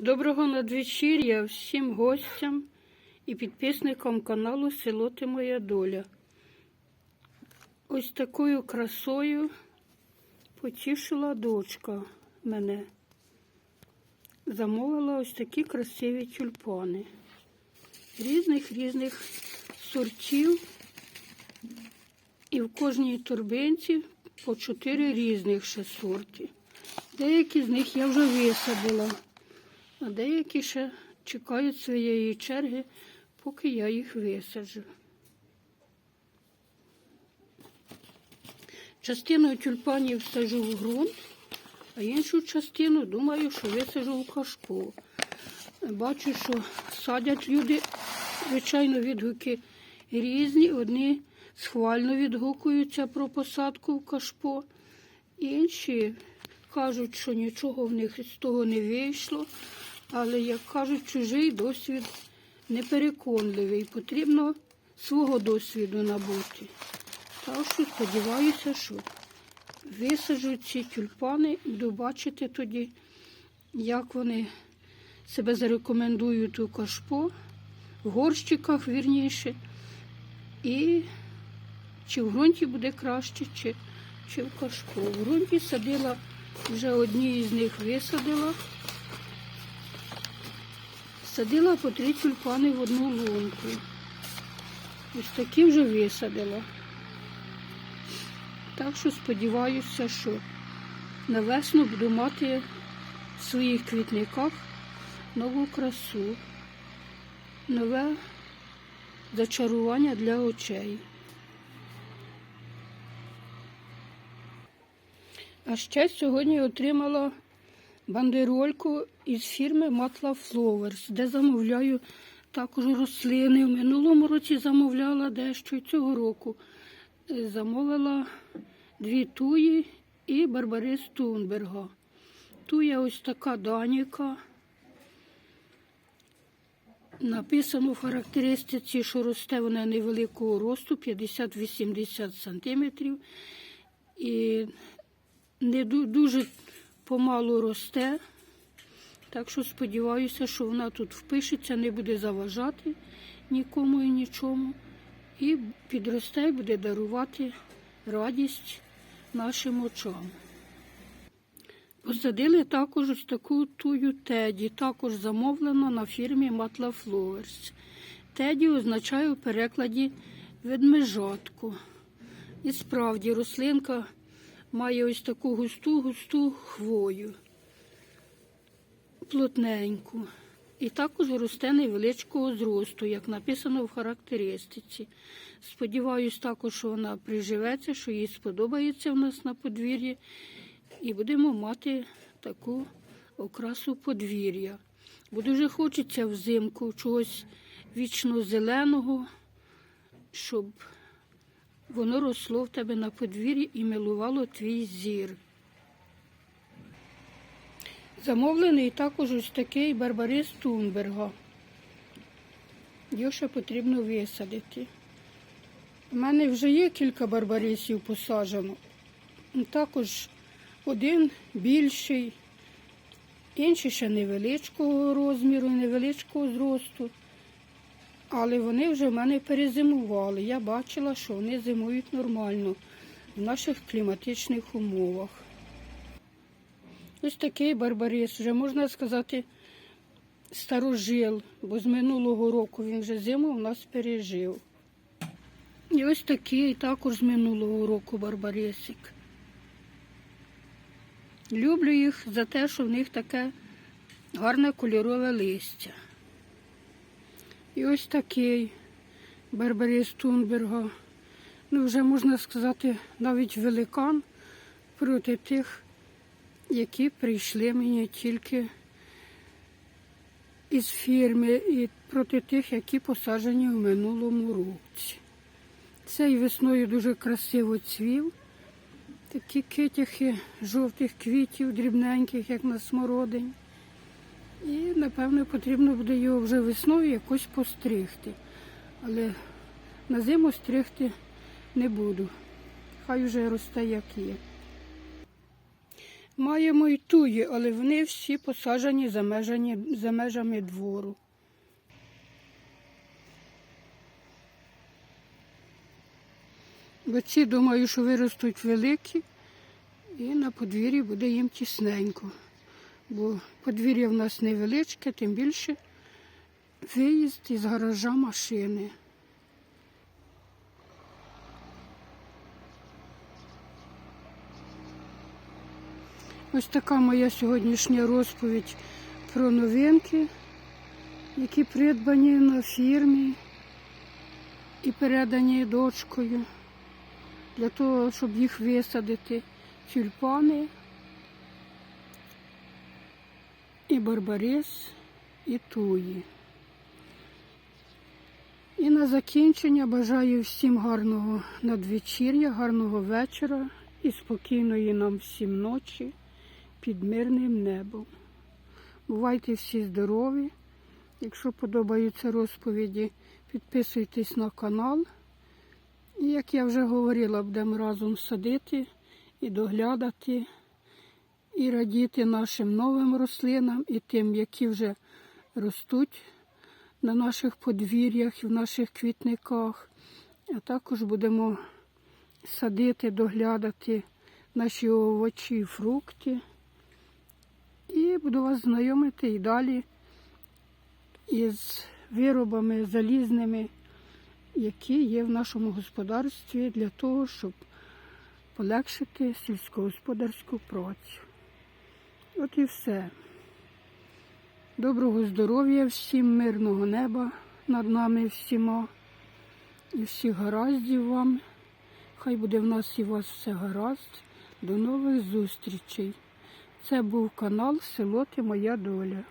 Доброго надвечір'я всім гостям і підписникам каналу Село Ти Моя Доля. Ось такою красою потішила дочка мене. Замовила ось такі красиві тюльпани. Різних різних сортів. І в кожній торбинці по чотири різних ще сорти. Деякі з них я вже висадила. А деякі ще чекають своєї черги, поки я їх висаджу. Частину тюльпанів сажу в ґрунт, а іншу частину думаю, що висаджу в кашпо. Бачу, що садять люди, звичайно, відгуки різні. Одні схвально відгукуються про посадку в кашпо, інші кажуть, що нічого в них з того не вийшло. Але, як кажуть, чужий досвід непереконливий. Потрібно свого досвіду набути. Так що сподіваюся, що висаджу ці тюльпани, буду бачити тоді, як вони себе зарекомендують у кашпо, в горщиках вірніше. І чи в ґрунті буде краще, чи, чи в кашпо. В ґрунті садила, вже одні із них висадила. Садила по три тюльпани в одну лунку. Ось такі вже висадила. Так що сподіваюся, що на весну буду мати в своїх квітниках нову красу, нове зачарування для очей. А ще сьогодні отримала бандерольку із фірми Matla Flowers, де замовляю також рослини. В минулому році замовляла дещо і цього року. Е, Замовила дві туї і барбарис Тунберга. Туя ось така даніка. Написано в характеристиці, що росте вона невеликого росту 50-80 см. І не дуже помалу росте. Так що сподіваюся, що вона тут впишеться, не буде заважати нікому і нічому. І підросте і буде дарувати радість нашим очам. Посадили також ось таку тую теді, також замовлена на фірмі Matla Flowers. Теді означає у перекладі ведмежатку. І справді рослинка має ось таку густу-густу хвою, плотненьку. І також росте невеличкого зросту, як написано в характеристиці. Сподіваюсь також, що вона приживеться, що їй сподобається в нас на подвір'ї. І будемо мати таку окрасу подвір'я. Бо дуже хочеться взимку чогось вічно зеленого, щоб воно росло в тебе на подвір'ї і милувало твій зір. Замовлений також ось такий барбарис Тунберга. Його ще потрібно висадити. У мене вже є кілька барбарисів посаджено. Також один більший, інший ще невеличкого розміру, невеличкого зросту. Але вони вже в мене перезимували. Я бачила, що вони зимують нормально в наших кліматичних умовах. Ось такий барбарис, вже можна сказати, старожил, бо з минулого року він вже зиму у нас пережив. І ось такий також з минулого року барбарисик. Люблю їх за те, що в них таке гарне кольорове листя. І ось такий Барбарис Тунберга. Ну, вже можна сказати, навіть великан проти тих, які прийшли мені тільки із фірми, і проти тих, які посаджені в минулому році. Цей весною дуже красиво цвів. Такі китяхи жовтих квітів, дрібненьких, як на смородині. І, напевно, потрібно буде його вже весною якось постригти. Але на зиму стригти не буду. Хай вже росте, як є. Маємо і туї, але вони всі посаджені за, межані, за межами двору. Бо ці, думаю, що виростуть великі, і на подвір'ї буде їм тісненько. Бо подвір'я в нас невеличке, тим більше виїзд із гаража машини. Ось така моя сьогоднішня розповідь про новинки, які придбані на фірмі і передані дочкою для того, щоб їх висадити. Тюльпани і барбарис, і туї. І на закінчення бажаю всім гарного надвечір'я, гарного вечора і спокійної нам всім ночі під мирним небом. Бувайте всі здорові. Якщо подобаються розповіді, підписуйтесь на канал. І як я вже говорила, будемо разом садити і доглядати, і радіти нашим новим рослинам і тим, які вже ростуть на наших подвір'ях і в наших квітниках. А також будемо садити, доглядати наші овочі і фрукти. І буду вас знайомити і далі із виробами залізними, які є в нашому господарстві для того, щоб полегшити сільськогосподарську працю. От і все. Доброго здоров'я всім, мирного неба над нами всіма. І всіх гараздів вам. Хай буде в нас і вас все гаразд. До нових зустрічей. Це був канал Село Ти Моя Доля.